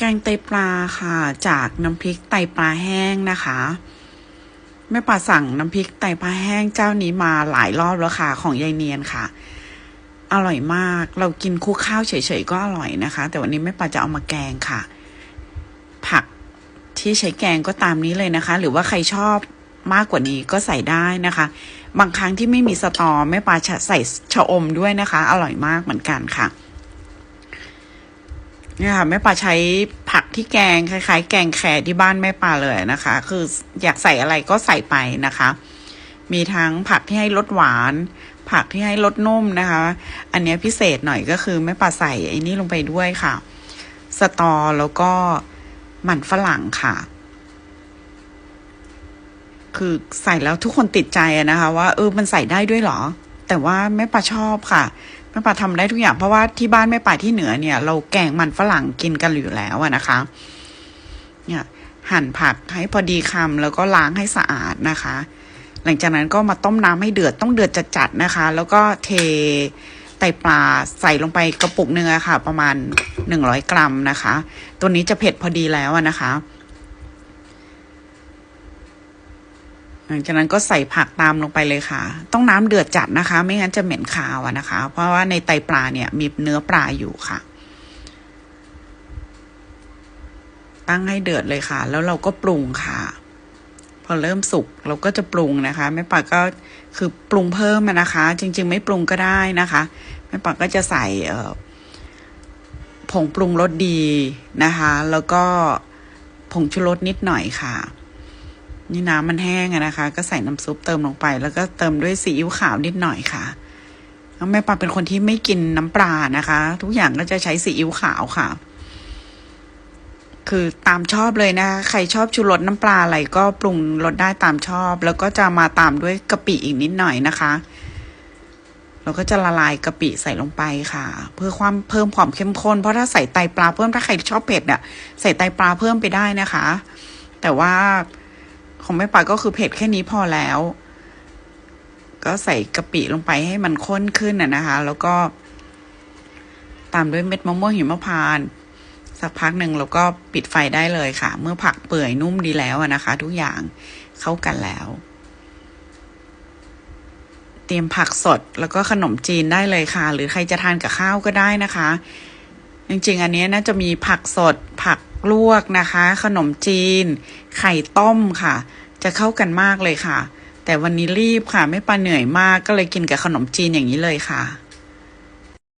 แกงไตปลาค่ะ จากน้ำพริกไตปลาแห้งนะคะแม่ปลาสั่งน้ำพริกไตปลาแห้งเจ้านี้มาหลายรอบแล้วค่ะ ของยายเนียนค่ะ อร่อยมากเรากินคู่ข้าวเฉยๆก็อร่อยนะคะ แต่วันนี้แม่ปลาจะเอามาแกงค่ะ ผักที่ใช้แกงก็ตามนี้เลยนะคะ หรือว่าใครชอบมากกว่านี้ก็ใส่ได้นะคะ บางครั้งที่ไม่มีสตอแม่ปลาใส่ชะอมด้วยนะคะ อร่อยมากเหมือนกันค่ะ เนี่ยค่ะแม่ปลาใช้ผักที่แกงคล้ายๆ แกงแขกที่บ้านแม่ปลาเลยนะคะ คืออยากใส่อะไรก็ใส่ไปนะคะ มีทั้งผักที่ให้รสหวาน ผักที่ให้รสนุ่มนะคะ อันนี้พิเศษหน่อยก็คือแม่ปลาใส่ไอ้นี่ลงไปด้วยค่ะ สตอแล้วก็หมันฝรั่งค่ะ คือใส่แล้วทุกคนติดใจนะคะ ว่าเออมันใส่ได้ด้วยเหรอ แต่ว่าแม่ปลาชอบค่ะแม่ปลาทำได้ทุกอย่างเพราะว่าที่บ้านแม่ปลาที่เหนือเนี่ย เราแกงมันฝรั่งกินกันอยู่แล้วนะคะ เนี่ย หั่นผักให้พอดีคำแล้วก็ล้างให้สะอาดนะคะ หลังจากนั้นก็มาต้มน้ำให้เดือดต้องเดือดจัดๆนะคะ แล้วก็เทไตปลาใส่ลงไปกระปุกเนื้อค่ะ ประมาณหนึ่งร้อยกรัมนะคะ ตัวนี้จะเผ็ดพอดีแล้วนะคะ หลังจากนั้นก็ใส่ผักตามลงไปเลยค่ะ ต้องน้ำเดือดจัดนะคะ ไม่งั้นจะเหม็นคาวอะนะคะ เพราะว่าในไตปลาเนี่ยมีเนื้อปลาอยู่ค่ะ ตั้งให้เดือดเลยค่ะ แล้วเราก็ปรุงค่ะ พอเริ่มสุกเราก็จะปรุงนะคะแม่ปาก็คือปรุงเพิ่มนะคะ จริง ๆ ไม่ปรุงก็ได้นะคะแม่ปาก็จะใส่เผงปรุงรสดีนะคะ แล้วก็ผงชูรสนิดหน่อยค่ะ นี่น้ำมันแห้งนะคะ ก็ใส่น้ำซุปเติมลงไป แล้วก็เติมด้วยซีอิ๊วขาวนิดหน่อยค่ะแม่ปาเป็นคนที่ไม่กินน้ำปลานะคะ ทุกอย่างก็จะใช้ซีอิ๊วขาวค่ะ คือตามชอบเลยนะคะ ใครชอบชูรสน้ำปลาอะไรก็ปรุงรสได้ตามชอบ แล้วก็จะมาตามด้วยกะปิอีกนิดหน่อยนะคะเราก็จะละลายกะปิใส่ลงไปค่ะ เพื่อความเพิ่มความเข้มข้นเพราะถ้าใส่ไตปลาเพิ่มถ้าใครชอบเผ็ดเนี่ยใส่ไตปลาเพิ่มไปได้นะคะ แต่ว่า ของแม่ปาก็คือเผ็ดแค่นี้พอแล้ว ก็ใส่กะปิลงไปให้มันข้นขึ้นน่ะนะคะ แล้วก็ตามด้วยเม็ดมะม่วงหิมพานต์สักพักหนึ่งเราก็ปิดไฟได้เลยค่ะ เมื่อผักเปื่อยนุ่มดีแล้วนะคะ ทุกอย่างเข้ากันแล้ว เตรียมผักสดแล้วก็ขนมจีนได้เลยค่ะ หรือใครจะทานกับข้าวก็ได้นะคะ จริงๆ อันนี้น่าจะมีผักสดผัก ลวกนะคะ ขนมจีน ไข่ต้มค่ะ จะเข้ากันมากเลยค่ะ แต่วันนี้รีบค่ะ ไม่ปลาเหนื่อยมากก็เลยกินกับขนมจีนอย่างนี้เลยค่ะ